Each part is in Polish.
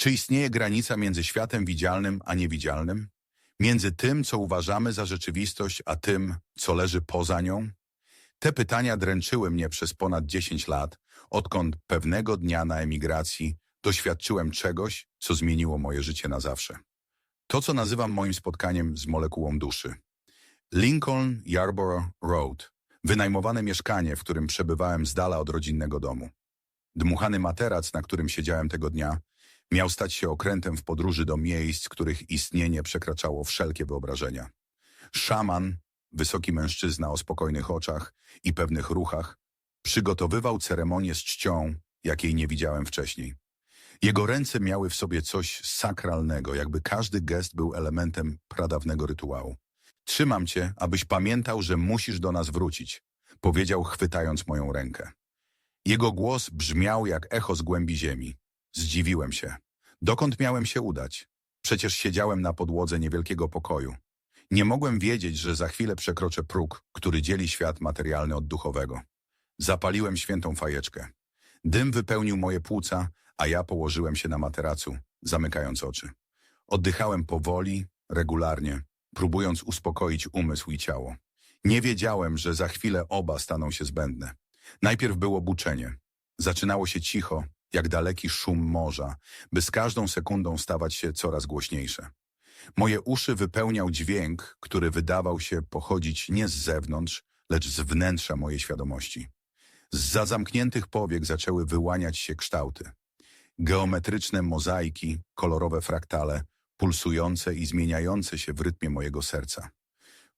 Czy istnieje granica między światem widzialnym a niewidzialnym? Między tym, co uważamy za rzeczywistość, a tym, co leży poza nią? Te pytania dręczyły mnie przez ponad 10 lat, odkąd pewnego dnia na emigracji doświadczyłem czegoś, co zmieniło moje życie na zawsze. To, co nazywam moim spotkaniem z molekułą duszy. Lincoln Yarborough Road. Wynajmowane mieszkanie, w którym przebywałem z dala od rodzinnego domu. Dmuchany materac, na którym siedziałem tego dnia, miał stać się okrętem w podróży do miejsc, których istnienie przekraczało wszelkie wyobrażenia. Szaman, wysoki mężczyzna o spokojnych oczach i pewnych ruchach, przygotowywał ceremonię z czcią, jakiej nie widziałem wcześniej. Jego ręce miały w sobie coś sakralnego, jakby każdy gest był elementem pradawnego rytuału. Trzymam cię, abyś pamiętał, że musisz do nas wrócić, powiedział, chwytając moją rękę. Jego głos brzmiał jak echo z głębi ziemi. Zdziwiłem się. Dokąd miałem się udać? Przecież siedziałem na podłodze niewielkiego pokoju. Nie mogłem wiedzieć, że za chwilę przekroczę próg, który dzieli świat materialny od duchowego. Zapaliłem świętą fajeczkę. Dym wypełnił moje płuca, a ja położyłem się na materacu, zamykając oczy. Oddychałem powoli, regularnie, próbując uspokoić umysł i ciało. Nie wiedziałem, że za chwilę oba staną się zbędne. Najpierw było buczenie. Zaczynało się cicho, jak daleki szum morza, by z każdą sekundą stawać się coraz głośniejsze. Moje uszy wypełniał dźwięk, który wydawał się pochodzić nie z zewnątrz, lecz z wnętrza mojej świadomości. Z zamkniętych powiek zaczęły wyłaniać się kształty. Geometryczne mozaiki, kolorowe fraktale, pulsujące i zmieniające się w rytmie mojego serca.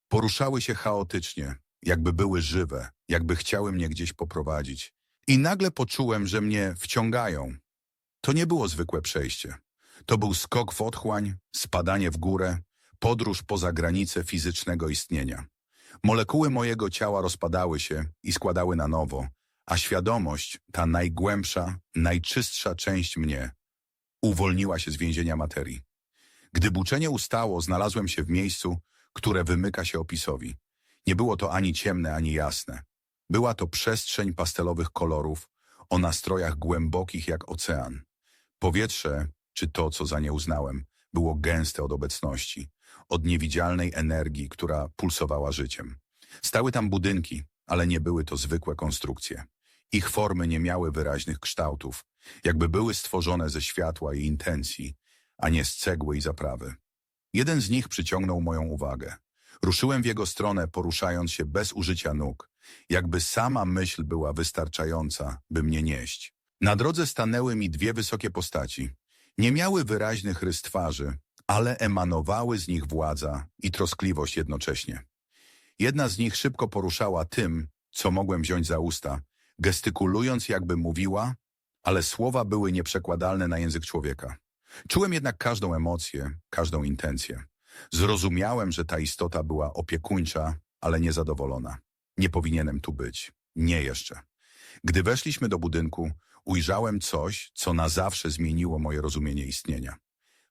Poruszały się chaotycznie, jakby były żywe, jakby chciały mnie gdzieś poprowadzić. I nagle poczułem, że mnie wciągają. To nie było zwykłe przejście. To był skok w otchłań, spadanie w górę, podróż poza granice fizycznego istnienia. Molekuły mojego ciała rozpadały się i składały na nowo, a świadomość, ta najgłębsza, najczystsza część mnie, uwolniła się z więzienia materii. Gdy buczenie ustało, znalazłem się w miejscu, które wymyka się opisowi. Nie było to ani ciemne, ani jasne. Była to przestrzeń pastelowych kolorów, o nastrojach głębokich jak ocean. Powietrze, czy to, co za nie uznałem, było gęste od obecności, od niewidzialnej energii, która pulsowała życiem. Stały tam budynki, ale nie były to zwykłe konstrukcje. Ich formy nie miały wyraźnych kształtów, jakby były stworzone ze światła i intencji, a nie z cegły i zaprawy. Jeden z nich przyciągnął moją uwagę. Ruszyłem w jego stronę, poruszając się bez użycia nóg, jakby sama myśl była wystarczająca, by mnie nieść. Na drodze stanęły mi dwie wysokie postaci. Nie miały wyraźnych rys twarzy, ale emanowały z nich władza i troskliwość jednocześnie. Jedna z nich szybko poruszała tym, co mogłem wziąć za usta, gestykulując jakby mówiła, ale słowa były nieprzekładalne na język człowieka. Czułem jednak każdą emocję, każdą intencję. Zrozumiałem, że ta istota była opiekuńcza, ale niezadowolona. Nie powinienem tu być. Nie jeszcze. Gdy weszliśmy do budynku, ujrzałem coś, co na zawsze zmieniło moje rozumienie istnienia.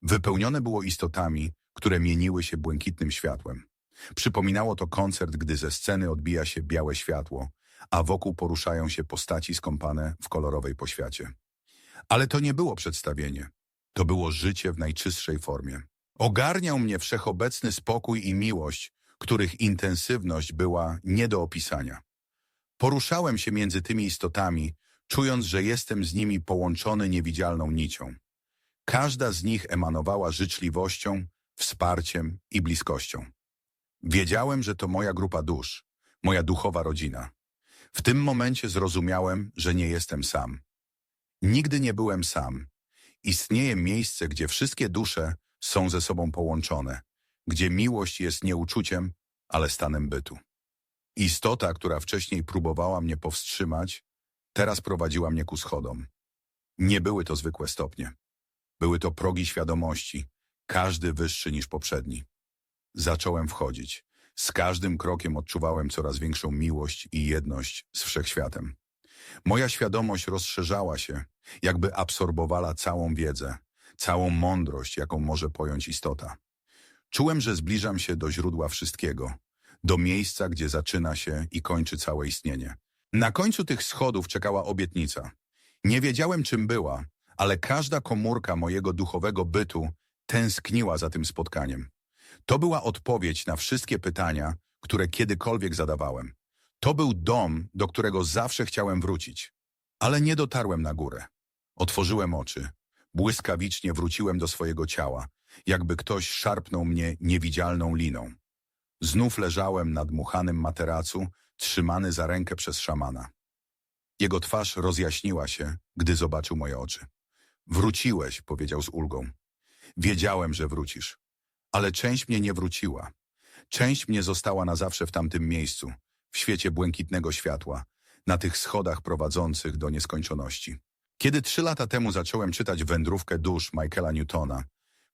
Wypełnione było istotami, które mieniły się błękitnym światłem. Przypominało to koncert, gdy ze sceny odbija się białe światło, a wokół poruszają się postaci skąpane w kolorowej poświacie. Ale to nie było przedstawienie. To było życie w najczystszej formie. Ogarniał mnie wszechobecny spokój i miłość, których intensywność była nie do opisania. Poruszałem się między tymi istotami, czując, że jestem z nimi połączony niewidzialną nicią. Każda z nich emanowała życzliwością, wsparciem i bliskością. Wiedziałem, że to moja grupa dusz, moja duchowa rodzina. W tym momencie zrozumiałem, że nie jestem sam. Nigdy nie byłem sam. Istnieje miejsce, gdzie wszystkie dusze są ze sobą połączone, gdzie miłość jest nie uczuciem, ale stanem bytu. Istota, która wcześniej próbowała mnie powstrzymać, teraz prowadziła mnie ku schodom. Nie były to zwykłe stopnie. Były to progi świadomości, każdy wyższy niż poprzedni. Zacząłem wchodzić. Z każdym krokiem odczuwałem coraz większą miłość i jedność z wszechświatem. Moja świadomość rozszerzała się, jakby absorbowała całą wiedzę, całą mądrość, jaką może pojąć istota. Czułem, że zbliżam się do źródła wszystkiego, do miejsca, gdzie zaczyna się i kończy całe istnienie. Na końcu tych schodów czekała obietnica. Nie wiedziałem, czym była, ale każda komórka mojego duchowego bytu tęskniła za tym spotkaniem. To była odpowiedź na wszystkie pytania, które kiedykolwiek zadawałem. To był dom, do którego zawsze chciałem wrócić. Ale nie dotarłem na górę. Otworzyłem oczy. Błyskawicznie wróciłem do swojego ciała, jakby ktoś szarpnął mnie niewidzialną liną. Znów leżałem na dmuchanym materacu, trzymany za rękę przez szamana. Jego twarz rozjaśniła się, gdy zobaczył moje oczy. Wróciłeś, powiedział z ulgą. Wiedziałem, że wrócisz. Ale część mnie nie wróciła. Część mnie została na zawsze w tamtym miejscu, w świecie błękitnego światła, na tych schodach prowadzących do nieskończoności. Kiedy trzy lata temu zacząłem czytać Wędrówkę dusz Michaela Newtona,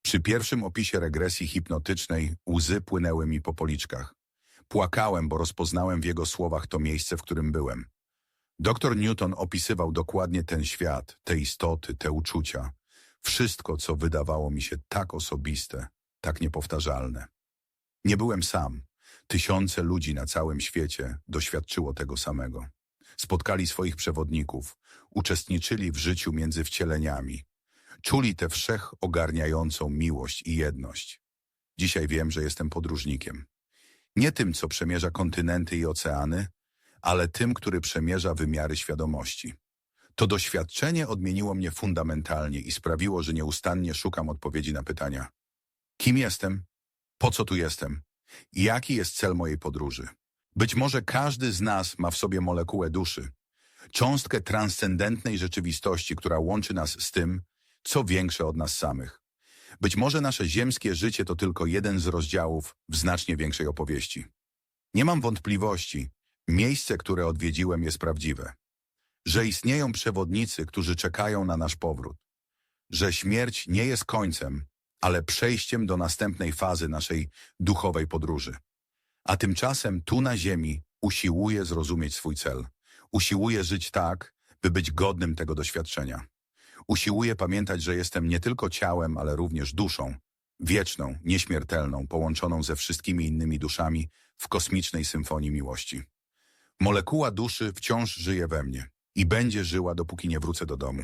przy pierwszym opisie regresji hipnotycznej łzy płynęły mi po policzkach. Płakałem, bo rozpoznałem w jego słowach to miejsce, w którym byłem. Doktor Newton opisywał dokładnie ten świat, te istoty, te uczucia. Wszystko, co wydawało mi się tak osobiste, tak niepowtarzalne. Nie byłem sam. Tysiące ludzi na całym świecie doświadczyło tego samego. Spotkali swoich przewodników, uczestniczyli w życiu między wcieleniami. Czuli tę wszechogarniającą miłość i jedność. Dzisiaj wiem, że jestem podróżnikiem. Nie tym, co przemierza kontynenty i oceany, ale tym, który przemierza wymiary świadomości. To doświadczenie odmieniło mnie fundamentalnie i sprawiło, że nieustannie szukam odpowiedzi na pytania. Kim jestem? Po co tu jestem? Jaki jest cel mojej podróży? Być może każdy z nas ma w sobie molekułę duszy, cząstkę transcendentnej rzeczywistości, która łączy nas z tym, co większe od nas samych. Być może nasze ziemskie życie to tylko jeden z rozdziałów w znacznie większej opowieści. Nie mam wątpliwości, miejsce, które odwiedziłem jest prawdziwe. Że istnieją przewodnicy, którzy czekają na nasz powrót. Że śmierć nie jest końcem, ale przejściem do następnej fazy naszej duchowej podróży. A tymczasem tu na ziemi usiłuję zrozumieć swój cel. Usiłuję żyć tak, by być godnym tego doświadczenia. Usiłuję pamiętać, że jestem nie tylko ciałem, ale również duszą, wieczną, nieśmiertelną, połączoną ze wszystkimi innymi duszami w kosmicznej symfonii miłości. Molekuła duszy wciąż żyje we mnie i będzie żyła, dopóki nie wrócę do domu.